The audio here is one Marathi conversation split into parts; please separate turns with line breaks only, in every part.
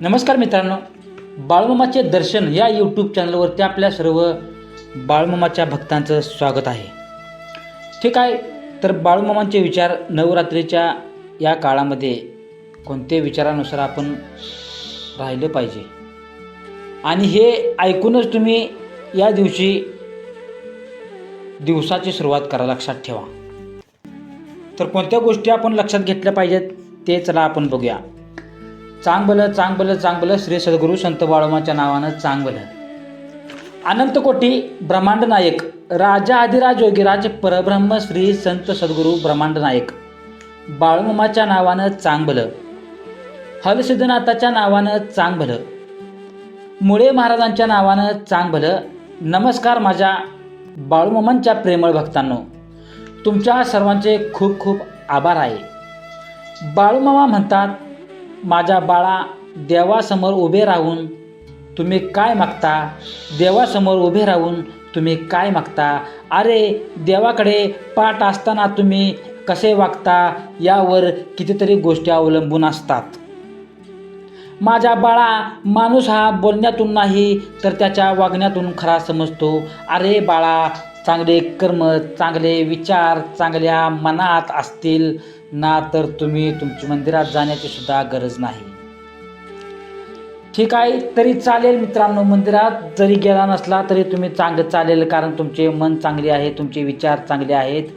नमस्कार मित्रांनो बाळमामाचे दर्शन या यूट्यूब चॅनलवरती आपल्या सर्व बाळमामाच्या भक्तांचं स्वागत आहे. ठीक आहे तर बाळूमामांचे विचार नवरात्रीच्या या काळामध्ये कोणते विचारानुसार आपण राहिलं पाहिजे. आणि हे ऐकूनच तुम्ही या दिवशी दिवसाची सुरुवात करा लक्षात ठेवा. तर कोणत्या गोष्टी आपण लक्षात घेतल्या पाहिजेत ते चला आपण बघूया. चांगलं चांगलं चांगलं श्री सद्गुरू संत बाळोमाच्या नावानं चांगलं अनंतकोटी ब्रह्मांड नायक राजा आदिराज योगीराज परब्रह्म श्री संत सद्गुरू ब्रह्मांड नायक. बाळूमामाच्या नावानं चांगलं हलसिद्धनाथाच्या नावानं चांगलं मुळे महाराजांच्या नावानं चांगलं नमस्कार माझ्या बाळूमामांच्या प्रेमळ भक्तांनो तुमच्या सर्वांचे खूप खूप आभार आहे. बाळूमामा म्हणतात माझ्या बाळा देवासमोर उभे राहून तुम्ही काय मागता? देवासमोर उभे राहून तुम्ही काय मागता? अरे देवाकडे पाठ असताना तुम्ही कसे वागता? यावर कितीतरी गोष्टी अवलंबून असतात. माझ्या बाळा माणूस हा बोलण्यातून नाही तर त्याच्या वागण्यातून खरा समजतो. अरे बाळा चांगले कर्म चांगले विचार चांगल्या मनात असतील. ना तर तुम्ही तुमची मंदिरात जाण्याची सुद्धा गरज नाही. ठीक आहे तरी चालेल मित्रांनो मंदिरात जरी गेला नसला तरी तुम्ही चांगलं चालेल कारण तुमचे मन चांगले आहे तुमचे विचार चांगले आहेत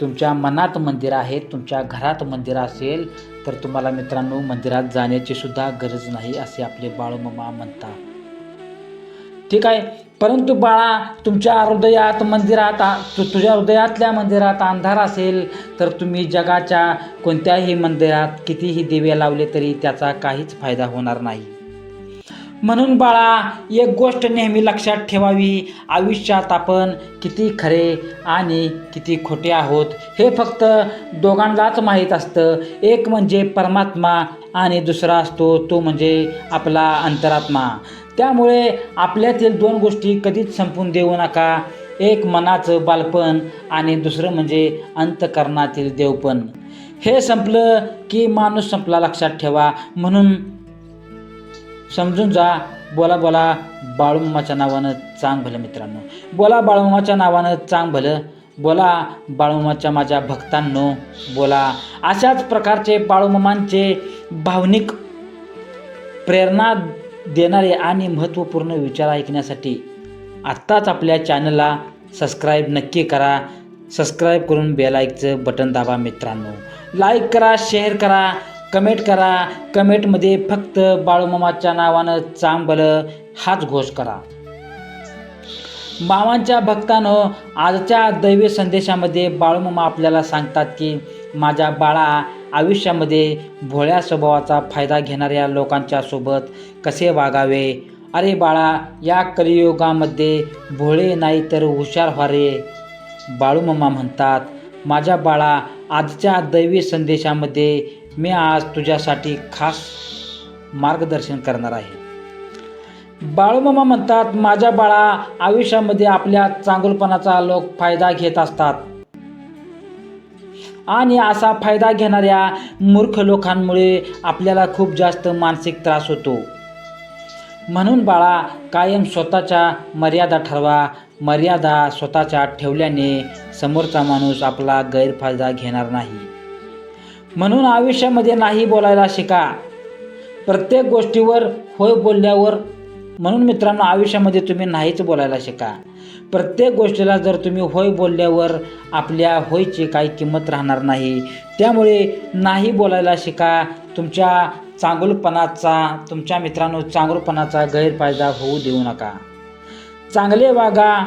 तुमच्या मनात मंदिर आहे तुमच्या घरात मंदिर असेल तर तुम्हाला मित्रांनो मंदिरात जाण्याची सुद्धा गरज नाही असे आपले बाळूमामा म्हणतात. ठीक आहे परंतु बाळा तुमच्या हृदयात मंदिरात तु तुझ्या हृदयातल्या मंदिरात अंधार असेल तर तुम्ही जगाच्या कोणत्याही मंदिरात कितीही दिवे लावले तरी त्याचा काहीच फायदा होणार नाही. म्हणून बाळा एक गोष्ट नेहमी लक्षात ठेवावी. आयुष्यात आपण किती खरे आणि किती खोटे आहोत हे फक्त दोघांनाच माहीत असतं. एक म्हणजे परमात्मा आणि दुसरा असतो तो म्हणजे आपला अंतरात्मा. त्यामुळे आपल्यातील दोन गोष्टी कधीच संपून देऊ नका. एक मनाचं बालपण आणि दुसरं म्हणजे अंतकरणातील देवपण. हे संपलं की माणूस संपला लक्षात ठेवा. म्हणून समजून जा. बोला बोला बाळूमामाच्या नावानं चांग भलं मित्रांनो. बोला बाळूमामाच्या नावानं चांग भलं. बोला बाळूमामाच्या माझ्या भक्तांनो. बोला. अशाच प्रकारचे बाळूमामांचे भावनिक प्रेरणा देणारे आणि महत्त्वपूर्ण विचार ऐकण्यासाठी आत्ताच आपल्या चॅनलला सबस्क्राईब नक्की करा. सबस्क्राईब करून बेलाईकचं बटन दाबा मित्रांनो. लाईक करा शेअर करा कमेंट करा. कमेंटमध्ये फक्त बाळूमामाच्या नावानं चांबल हाच घोष करा. मामांच्या भक्तांनो आजच्या दैवी संदेशामध्ये बाळूमामा आपल्याला सांगतात की माझ्या बाळा आयुष्यामध्ये भोळ्या स्वभावाचा फायदा घेणाऱ्या लोकांच्या सोबत कसे वागावे? अरे बाळा या कलियुगामध्ये भोळे नाही तर हुशार व्हा रे बाळूमामा म्हणतात माझ्या बाळा आजच्या दैवी संदेशामध्ये मी आज तुझ्यासाठी खास मार्गदर्शन करणार आहे. बाळूमामा म्हणतात माझ्या बाळा आयुष्यामध्ये आपल्या चांगुलपणाचा लोक फायदा घेत असतात. आणि असा फायदा घेणाऱ्या मूर्ख लोकांमुळे आपल्याला खूप जास्त मानसिक त्रास होतो. म्हणून बाळा कायम स्वतःच्या मर्यादा ठरवा. मर्यादा स्वतःच्या ठेवल्याने समोरचा माणूस आपला गैरफायदा घेणार नाही. म्हणून आयुष्यामध्ये नाही बोलायला शिका. प्रत्येक गोष्टीवर होय बोलल्यावर म्हणून मित्रांनो आयुष्यामध्ये तुम्ही नाहीच बोलायला शिका. प्रत्येक गोष्टीला जर तुम्ही होय बोलल्यावर आपल्या होयची काही किंमत राहणार नाही. त्यामुळे नाही बोलायला शिका. तुमच्या चांगुलपणाचा तुमच्या मित्रांनो चांगुलपणाचा गैरफायदा होऊ देऊ नका. चांगले वागा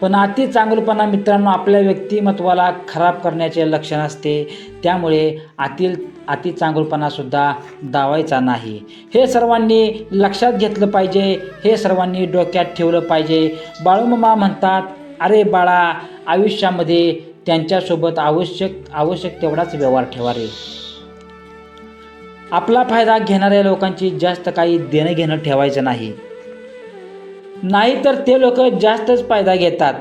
पण अति चांगलपणा मित्रांनो आपल्या व्यक्तिमत्वाला खराब करण्याचे लक्षण असते. त्यामुळे आतील अति चांगलपणासुद्धा दावायचा नाही. हे सर्वांनी लक्षात घेतलं पाहिजे. हे सर्वांनी डोक्यात ठेवलं पाहिजे. बाळूमामा म्हणतात अरे बाळा आयुष्यामध्ये त्यांच्यासोबत आवश्यक आवश्यक तेवढाच व्यवहार ठेवा रे. आपला फायदा घेणाऱ्या लोकांची जास्त काही देणं घेणं ठेवायचं नाही. नाहीतर ते लोक जास्तच फायदा घेतात.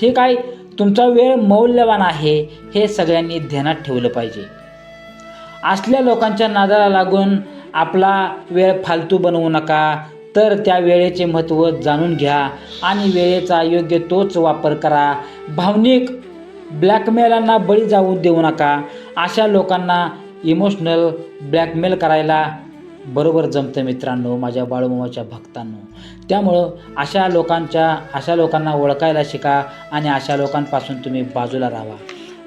ठीक आहे तुमचा वेळ मौल्यवान आहे हे सगळ्यांनी ध्यानात ठेवलं पाहिजे. असल्या लोकांच्या नादाला लागून आपला वेळ फालतू बनवू नका तर त्या वेळेचे महत्त्व जाणून घ्या आणि वेळेचा योग्य तोच वापर करा. भावनिक ब्लॅकमेलांना बळी जाऊ देऊ नका अशा लोकांना इमोशनल ब्लॅकमेल करायला बरोबर जमतं मित्रांनो माझ्या बाळूमामाच्या भक्तांनो. त्यामुळं अशा लोकांच्या अशा लोकांना ओळखायला शिका आणि अशा लोकांपासून तुम्ही बाजूला राहा.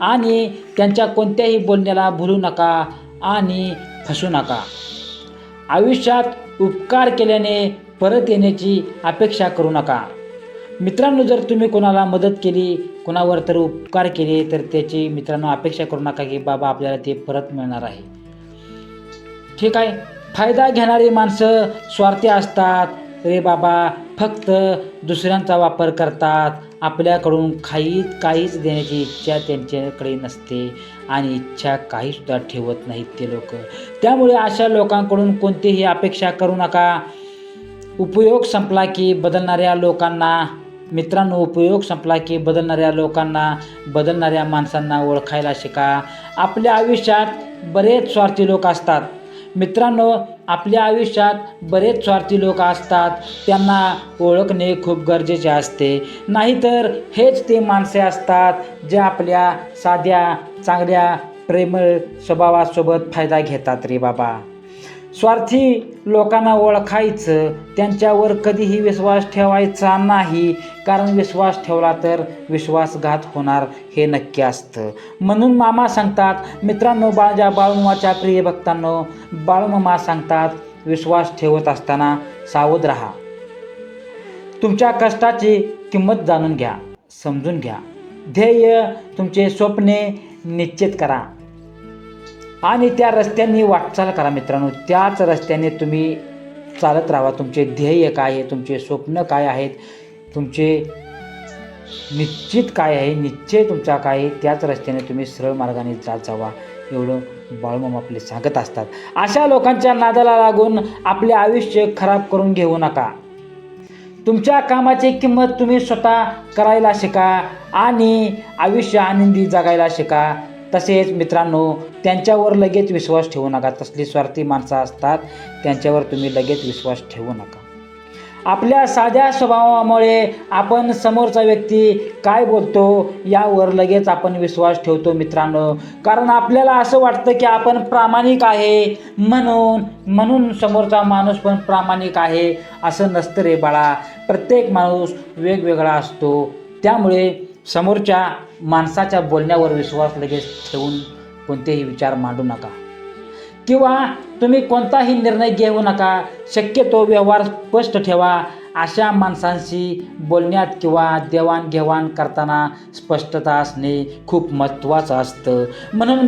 आणि त्यांच्या कोणत्याही बोलण्याला भुलू नका आणि फसू नका. आयुष्यात उपकार केल्याने परत येण्याची अपेक्षा करू नका. मित्रांनो जर तुम्ही कोणाला मदत केली कोणावर तर उपकार केले तर त्याची मित्रांनो अपेक्षा करू नका की बाबा आपल्याला ते परत मिळणार आहे. ठीक आहे? फायदा घेणारी माणसं स्वार्थी असतात. रे बाबा फक्त दुसऱ्यांचा वापर करतात. आपल्याकडून काही काहीच देण्याची इच्छा त्यांच्याकडे नसते आणि इच्छा काहीसुद्धा ठेवत नाहीत ते लोक. त्यामुळे अशा लोकांकडून कोणतीही अपेक्षा करू नका. उपयोग संपला की बदलणाऱ्या लोकांना मित्रांनो उपयोग संपला की बदलणाऱ्या लोकांना बदलणाऱ्या माणसांना ओळखायला शिका. आपल्या आयुष्यात बरेच स्वार्थी लोक असतात. मित्रांनो आपल्या आयुष्यात बरेच स्वार्थी लोक असतात. त्यांना ओळखणे खूप गरजेचे असते. नाहीतर हेच ते माणसे असतात जे आपल्या साध्या चांगल्या प्रेमळ स्वभावासोबत फायदा घेतात रे बाबा. स्वार्थी लोकांना ओळखायचं त्यांच्यावर कधीही विश्वास ठेवायचा नाही. कारण विश्वास ठेवला तर विश्वासघात होणार हे नक्की असतं. म्हणून मामा सांगतात मित्रांनो बाळजा बाळूमाच्या प्रिय भक्तांनो बाळूमामा सांगतात विश्वास ठेवत असताना सावध राहा. तुमच्या कष्टाची किंमत जाणून घ्या समजून घ्या. ध्येय तुमचे स्वप्ने निश्चित करा. आणि त्या रस्त्यांनी वाटचाल करा मित्रांनो. त्याच रस्त्याने तुम्ही चालत राहा. तुमचे ध्येय काय आहे? तुमचे स्वप्न काय आहेत? तुमचे निश्चित काय आहे? निश्चय तुमचा काय आहे? त्याच रस्त्याने तुम्ही सरळ मार्गाने जात जावा. एवढं बाळूमाम आपले सांगत असतात. अशा लोकांच्या नादाला लागून आपले आयुष्य खराब करून घेऊ नका. तुमच्या कामाची किंमत तुम्ही स्वतः करायला शिका आणि आयुष्य आनंदी जगायला शिका. तसेच मित्रांनो त्यांच्यावर लगेच विश्वास ठेवू नका. तसली स्वार्थी माणसं असतात त्यांच्यावर तुम्ही लगेच विश्वास ठेवू नका. आपल्या साध्या स्वभावामुळे आपण समोरचा व्यक्ती काय बोलतो यावर लगेच आपण विश्वास ठेवतो मित्रांनो. कारण आपल्याला असं वाटतं की आपण प्रामाणिक आहे म्हणून म्हणून समोरचा माणूस पण प्रामाणिक आहे असं नसतं रे बाळा. प्रत्येक माणूस वेगवेगळा असतो. त्यामुळे समोरच्या माणसाच्या बोलण्यावर विश्वास लगेच ठेवून कोणतेही विचार मांडू नका. किंवा तुम्ही कोणताही निर्णय घेऊ नका. शक्यतो व्यवहार स्पष्ट ठेवा. अशा माणसांशी बोलण्यात किंवा देवाणघेवाण करताना स्पष्टता असणे खूप महत्त्वाचं असतं. म्हणून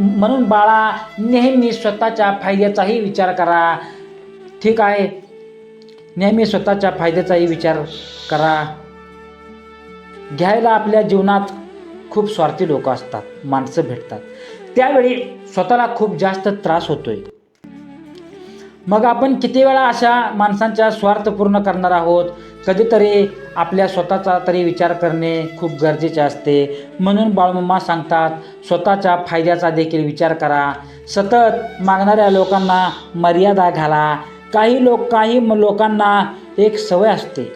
म्हणून बाळा नेहमी स्वतःच्या फायद्याचाही विचार करा. ठीक आहे? नेहमी स्वतःच्या फायद्याचाही विचार करा. घ्यायला आपल्या जीवनात खूप स्वार्थी लोक असतात माणसं भेटतात. त्यावेळी स्वतःला खूप जास्त त्रास होतोय. मग आपण किती वेळा अशा माणसांचा स्वार्थ पूर्ण करणार आहोत? कधीतरी आपल्या स्वतःचा तरी विचार करणे खूप गरजेचे असते. म्हणून बाळमम्मा सांगतात स्वतःच्या फायद्याचा देखील विचार करा. सतत मागणाऱ्या लोकांना मर्यादा घाला. काही लोक काही म- लोकांना एक सवय असते.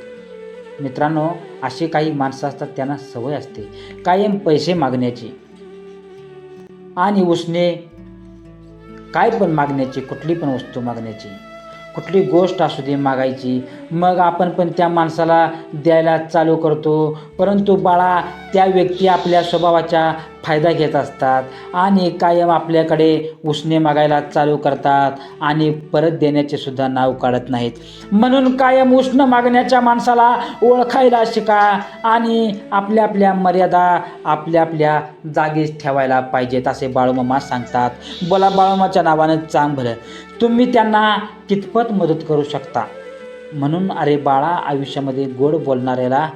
मित्रांनो अशी काही माणसं असतात त्यांना सवय असते. कायम पैसे मागण्याची. आणि उसने काय पण मागण्याची कुठली पण वस्तू मागण्याची. कुठली गोष्ट असू दे मागायची. मग आपण पण त्या माणसाला द्यायला चालू करतो. परंतु बाळा त्या व्यक्ती आपल्या स्वभावाच्या फायदा घेत असतात आणि कायम आपल्याकडे उसने मागायला चालू करतात आणि परत देण्याचे सुद्धा नाव काढत नाहीत. म्हणून कायम उष्ण मागण्याच्या माणसाला ओळखायला शिका आणि आपल्या आपल्या मर्यादा आपल्या आपल्या जागीच ठेवायला पाहिजेत असे बाळूमामा सांगतात. बोला बाळूमाच्या नावानं चांग भलं तुम्ही त्यांना कितपत मदत करू शकता? म्हणून अरे बाळा आयुष्यामध्ये गोड बोलणाऱ्याला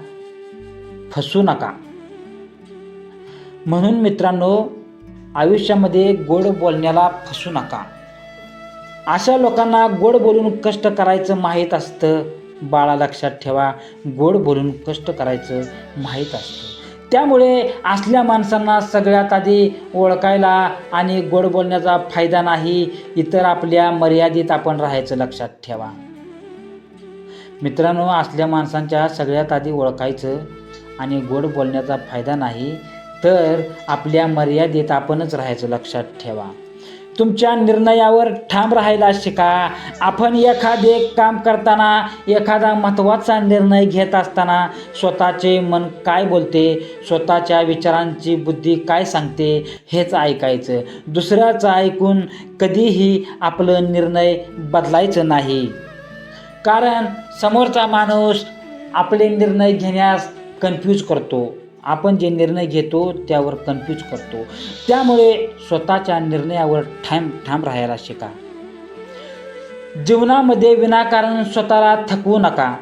फसू नका. म्हणून मित्रांनो आयुष्यामध्ये गोड बोलण्याला फसू नका. अशा लोकांना गोड बोलून कष्ट करायचं माहीत असतं बाळा लक्षात ठेवा गोड बोलून कष्ट करायचं माहीत असतं. त्यामुळे असल्या माणसांना सगळ्यात आधी ओळखायला आणि गोड बोलण्याचा फायदा नाही इतर आपल्या मर्यादित आपण राहायचं लक्षात ठेवा. मित्रांनो असल्या माणसांच्या सगळ्यात आधी ओळखायचं आणि गोड बोलण्याचा फायदा नाही तर आपल्या मर्यादेत आपणच राहायचं लक्षात ठेवा. तुमच्या निर्णयावर ठाम राहायला शिका. आपण एखादे काम करताना एखादा महत्त्वाचा निर्णय घेत असताना स्वतःचे मन काय बोलते स्वतःच्या विचारांची बुद्धी काय सांगते हेच ऐकायचं. दुसऱ्याचं ऐकून कधीही आपलं निर्णय बदलायचं नाही. कारण समोरचा माणूस आपले निर्णय घेण्यास कन्फ्यूज करतो. आपण जे निर्णय घेतो त्यावर कन्फ्यूज करतो. त्यामुळे स्वतःच्या निर्णयावर ठाम ठाम राहायला शिका. जीवनामध्ये विनाकारण स्वतःला थकवू नका.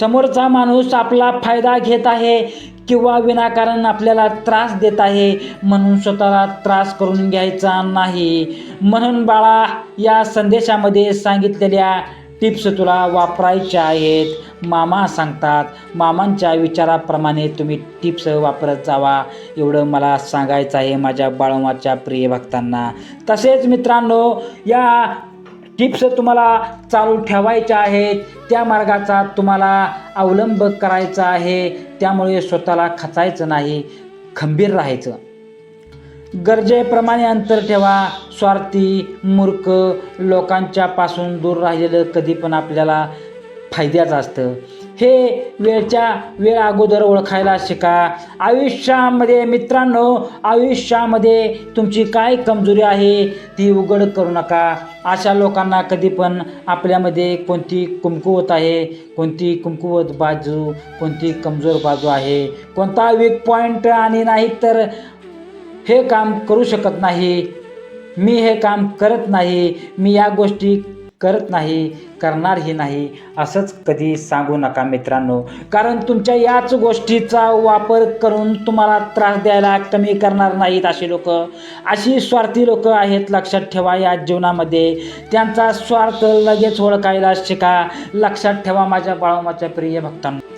समोरचा माणूस आपला फायदा घेत आहे किंवा विनाकारण आपल्याला त्रास देत आहे म्हणून स्वतःला त्रास करून घ्यायचा नाही. म्हणून बाळा या संदेशामध्ये सांगितलेल्या टिप्स तुला वापरायच्या आहेत. मामा सांगतात मामांच्या विचाराप्रमाणे तुम्ही टिप्स वापरत जावा. एवढं मला सांगायचं आहे माझ्या बाळमाच्या प्रिय भक्तांना. तसेच मित्रांनो या टिप्स तुम्हाला चालू ठेवायच्या आहेत. त्या मार्गाचा तुम्हाला अवलंब करायचा आहे. त्यामुळे स्वतःला खचायचं नाही खंबीर राहायचं. गरजेप्रमाणे अंतर ठेवा. स्वार्थी मूर्ख लोकांच्या पासून दूर राहिलेलं कधी पण आपल्याला फायद्याचं असतं. हे वेळच्या वेळ अगोदर ओळखायला शिका. आयुष्यामध्ये मित्रांनो आयुष्यामध्ये तुमची काय कमजोरी आहे ती उघड करू नका. अशा लोकांना कधी पण आपल्यामध्ये कोणती कुमकुवत आहे कोणती कुमकुवत बाजू कोणती कमजोर बाजू आहे. कोणता वीक पॉईंट आणि नाही तर हे काम करू शकत नाही. मी हे काम करत नाही. मी या गोष्टी करत नाही करणारही नाही असंच कधी सांगू नका मित्रांनो. कारण तुमच्या याच गोष्टीचा वापर करून तुम्हाला त्रास द्यायला कमी करणार नाहीत अशी लोक. अशी स्वार्थी लोक आहेत लक्षात ठेवा या जीवनामध्ये. त्यांचा स्वार्थ लगेच ओळखायला शिका. लक्षात ठेवा माझ्या बाळमाच्या प्रिय भक्तांना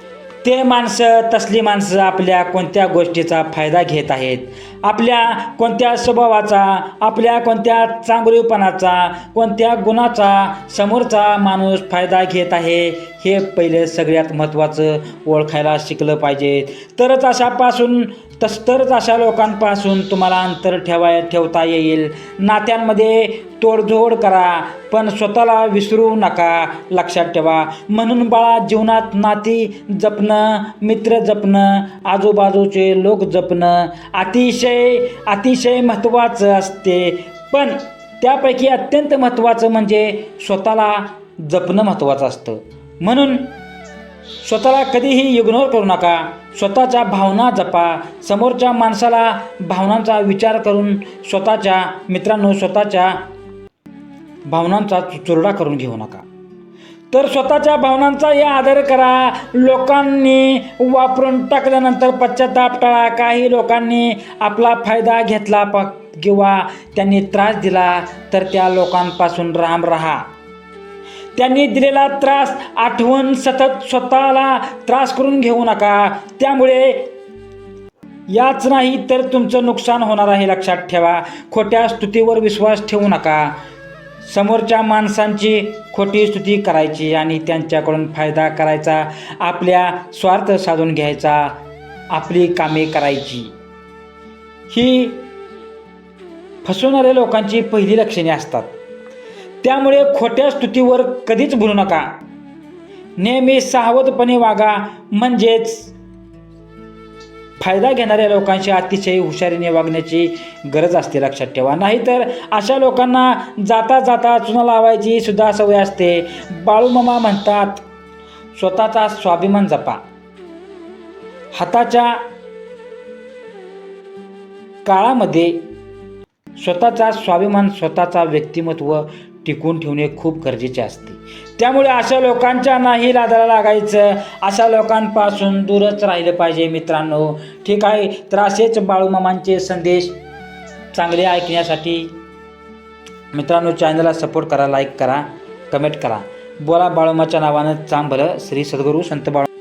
ते माणसं तसली माणसं आपल्या कोणत्या गोष्टीचा फायदा घेत आहेत? आपल्या कोणत्या स्वभावाचा आपल्या कोणत्या चांगलेपणाचा कोणत्या गुणाचा समोरचा माणूस फायदा घेत आहे हे पहिले सगळ्यात महत्त्वाचं ओळखायला शिकलं पाहिजे. तरच अशापासून तस तरच अशा लोकांपासून तुम्हाला अंतर ठेवाय ठेवता येईल. नात्यांमध्ये तोडजोड करा पण स्वतःला विसरू नका. लक्षात ठेवा. म्हणून बाळा जीवनात नाती जपणं मित्र जपणं आजूबाजूचे लोक जपणं अतिशय अतिशय महत्त्वाचं असते. पण त्यापैकी अत्यंत महत्त्वाचं म्हणजे स्वतःला जपणं महत्त्वाचं असतं. म्हणून स्वतःला कधीही इग्नोर करू नका. स्वतःच्या भावना जपा. समोरच्या माणसाला भावनांचा विचार करून स्वतःच्या मित्रांनो स्वतःच्या भावनांचा चुरडा करून घेऊ नका. तर स्वतःच्या भावनांचाही आदर करा. लोकांनी वापरून टाकल्यानंतर पश्चाताप टाळा. काही लोकांनी आपला फायदा घेतला प किंवा त्यांनी त्रास दिला तर त्या लोकांपासून राम राहा. त्यांनी दिलेला त्रास आठवण सतत स्वतःला त्रास करून घेऊ नका. त्यामुळे याच नाही तर तुमचं नुकसान होणार आहे लक्षात ठेवा. खोट्या स्तुतीवर विश्वास ठेवू नका. समोरच्या माणसांची खोटी स्तुती करायची आणि त्यांच्याकडून फायदा करायचा आपल्या स्वार्थ साधून घ्यायचा आपली कामे करायची. ही फसवणाऱ्या लोकांची पहिली लक्षणे असतात. त्यामुळे खोट्या स्तुतीवर कधीच भरू नका. नेहमी सावधपणे वागा म्हणजेच फायदा घेणाऱ्या लोकांशी अतिशय हुशारीने वागण्याची गरज असते लक्षात ठेवा. नाहीतर अशा लोकांना जाता जाता चुना लावायची सुद्धा सवय असते. बाळूमामा म्हणतात स्वतःचा स्वाभिमान जपा. हाताच्या काळामध्ये स्वतःचा स्वाभिमान स्वतःचा व्यक्तिमत्व टिकून ठेवणे खूप गरजेचे असते. त्यामुळे अशा लोकांच्या नाही लादाला लागायचं. अशा लोकांपासून दूरच राहिलं पाहिजे मित्रांनो. ठीक आहे? तर असेच बाळूमामांचे संदेश चांगले ऐकण्यासाठी मित्रांनो चॅनलला सपोर्ट करा लाईक करा कमेंट करा. बोला बाळूमाच्या नावानं चांगलं श्री सद्गुरू संत बाळू